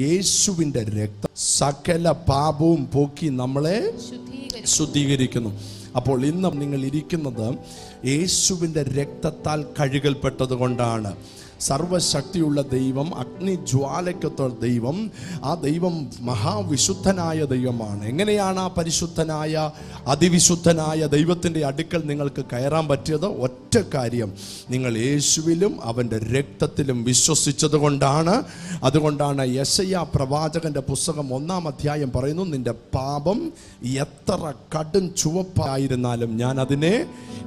യേശുവിന്റെ രക്തം സകല പാപവും പോക്കി നമ്മളെ ശുദ്ധീകരിക്കുന്നു. അപ്പോൾ ഇന്ന് നിങ്ങൾ ഇരിക്കുന്നത് യേശുവിന്റെ രക്തത്താൽ കഴുകൽപ്പെട്ടത് കൊണ്ടാണ് സർവശക്തിയുള്ള ദൈവം അഗ്നിജ്വാലയ്ക്കൊത്ത ദൈവം ആ ദൈവം മഹാവിശുദ്ധനായ ദൈവമാണ്. എങ്ങനെയാണ് ആ പരിശുദ്ധനായ അതിവിശുദ്ധനായ ദൈവത്തിന്റെ അടുക്കൽ നിങ്ങൾക്ക് കയറാൻ പറ്റിയത്? ഒറ്റ കാര്യം. നിങ്ങൾ യേശുവിലും അവന്റെ രക്തത്തിലും വിശ്വസിച്ചത് കൊണ്ടാണ് അതുകൊണ്ടാണ് യശയ പ്രവാചകന്റെ പുസ്തകം ഒന്നാം അധ്യായം പറയുന്നു നിന്റെ പാപം എത്ര കടും ചുവപ്പായിരുന്നാലും ഞാൻ അതിനെ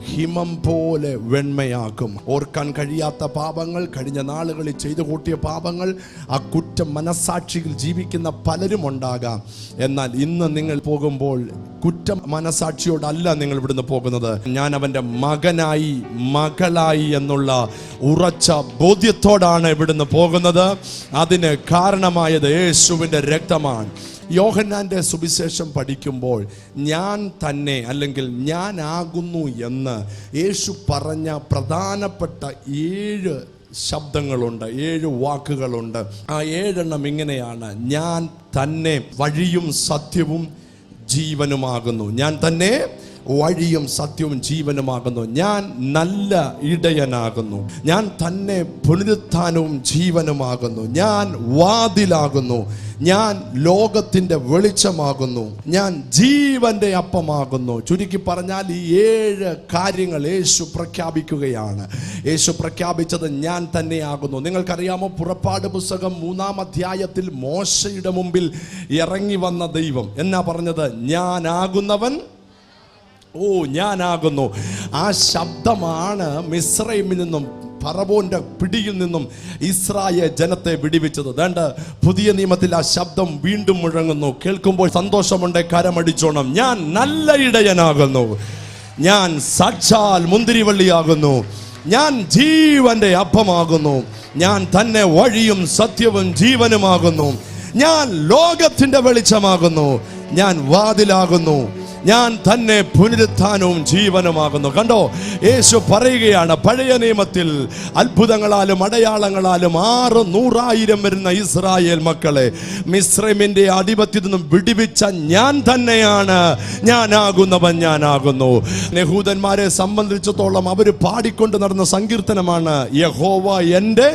ഹിമം പോലെ വെണ്മയാക്കും ഓർക്കാൻ കഴിയാത്ത പാപങ്ങൾ കഴിഞ്ഞ നാളുകളിൽ ചെയ്തു കൂട്ടിയ പാപങ്ങൾ ആ കുറ്റം മനസാക്ഷിയിൽ ജീവിക്കുന്ന പലരും ഉണ്ടാകാം. എന്നാൽ ഇന്ന് നിങ്ങൾ പോകുമ്പോൾ കുറ്റം മനസാക്ഷിയോടല്ല നിങ്ങൾ ഇവിടുന്ന് പോകുന്നത്. ഞാൻ അവന്റെ മകനായി മകളായി എന്നുള്ള ഉറച്ച ബോധ്യത്തോടാണ് ഇവിടുന്ന് പോകുന്നത്. അതിന് കാരണമായത് യേശുവിന്റെ രക്തമാണ്. യോഹന്നാന്റെ സുവിശേഷം പഠിക്കുമ്പോൾ ഞാൻ തന്നെ അല്ലെങ്കിൽ ഞാനാകുന്നു എന്ന് യേശു പറഞ്ഞ പ്രധാനപ്പെട്ട ഏഴ് ശബ്ദങ്ങളുണ്ട് ഏഴ് വാക്കുകളുണ്ട്. ആ ഏഴെണ്ണം ഇങ്ങനെയാണ്. ഞാൻ തന്നെ വഴിയും സത്യവും ജീവനുമാകുന്നു. ഞാൻ തന്നെ വഴിയും സത്യവും ജീവനുമാകുന്നു. ഞാൻ നല്ല ഇടയനാകുന്നു. ഞാൻ തന്നെ പുനരുത്ഥാനവും ജീവനുമാകുന്നു. ഞാൻ വാതിലാകുന്നു. ഞാൻ ലോകത്തിന്റെ വെളിച്ചമാകുന്നു. ഞാൻ ജീവന്റെ അപ്പമാകുന്നു. ചുരുക്കി പറഞ്ഞാൽ ഈ ഏഴ് കാര്യങ്ങൾ യേശു പ്രഖ്യാപിക്കുകയാണ്. യേശു പ്രഖ്യാപിച്ചത് ഞാൻ തന്നെയാകുന്നു. നിങ്ങൾക്കറിയാമോ? പുറപ്പാട് പുസ്തകം മൂന്നാം അധ്യായത്തിൽ മോശയുടെ മുമ്പിൽ ഇറങ്ങി വന്ന ദൈവം. എന്നാ പറഞ്ഞത്? ഞാനാകുന്നവൻ ഓ ഞാനാകുന്നു. ആ ശബ്ദമാണ് മിശ്രൈമിൽ നിന്നും ഫറവോന്റെ പിടിയിൽ നിന്നും ഇസ്രായേൽ ജനത്തെ വിടിവിച്ചത്. വേണ്ട പുതിയ നിയമത്തിൽ ആ ശബ്ദം വീണ്ടും മുഴങ്ങുന്നു. കേൾക്കുമ്പോൾ സന്തോഷമുണ്ട് കരമടിച്ചോണം. ഞാൻ നല്ല ഇടയനാകുന്നു. ഞാൻ സാക്ഷാൽ മുന്തിരിവള്ളിയാകുന്നു. ഞാൻ ജീവന്റെ അപ്പമാകുന്നു. ഞാൻ തന്നെ വഴിയും സത്യവും ജീവനുമാകുന്നു. ഞാൻ ലോകത്തിന്റെ വെളിച്ചമാകുന്നു. ഞാൻ വാതിലാകുന്നു. ഞാൻ തന്നെ പുനരുത്ഥാനവും ജീവനുമാകുന്നു. കണ്ടോ? യേശു പറയുകയാണ് പഴയ നിയമത്തിൽ അത്ഭുതങ്ങളാലും അടയാളങ്ങളാലും ആറ് നൂറായിരം വരുന്ന ഇസ്രായേൽ മക്കളെ മിശ്രമിന്റെ ആധിപത്യത്തിൽ നിന്നും വിടിവിച്ച ഞാൻ തന്നെയാണ്. ഞാനാകുന്നവൻ ഞാനാകുന്നു. നെഹൂദന്മാരെ സംബന്ധിച്ചിടത്തോളം അവർ പാടിക്കൊണ്ട് നടന്ന സങ്കീർത്തനമാണ് യഹോവ എന്റെ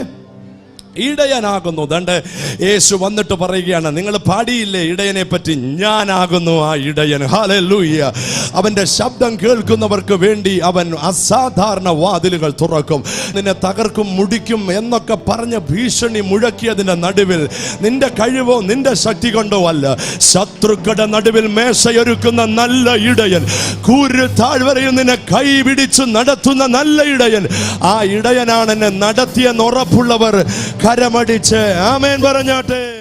ഇടയനാകുന്നു. ദണ്ട് യേശു വന്നിട്ട് പറയുകയാണ് നിങ്ങൾ പാടിയില്ലേ ഇടയനെ പറ്റി ഞാനാകുന്നു ആ ഇടയൻ. ഹാലൂയ്യ അവന്റെ ശബ്ദം കേൾക്കുന്നവർക്ക് വേണ്ടി അവൻ അസാധാരണ വാതിലുകൾ തുറക്കും. നിന്നെ തകർക്കും മുടിക്കും എന്നൊക്കെ പറഞ്ഞ് ഭീഷണി മുഴക്കിയതിന്റെ നടുവിൽ നിന്റെ കഴിവോ നിന്റെ ശക്തി കൊണ്ടോ അല്ല. ശത്രുക്കളുടെ നടുവിൽ മേശയൊരുക്കുന്ന നല്ല ഇടയൻ കൂര് താഴ്വരയിൽ നിന്നെ കൈ പിടിച്ചു നടത്തുന്ന നല്ല ഇടയൻ ആ ഇടയനാണ് എന്നെ നടത്തിയെന്ന് ഉറപ്പുള്ളവർ കരമടിച്ച്. ആമേൻ പറഞ്ഞാട്ടെ.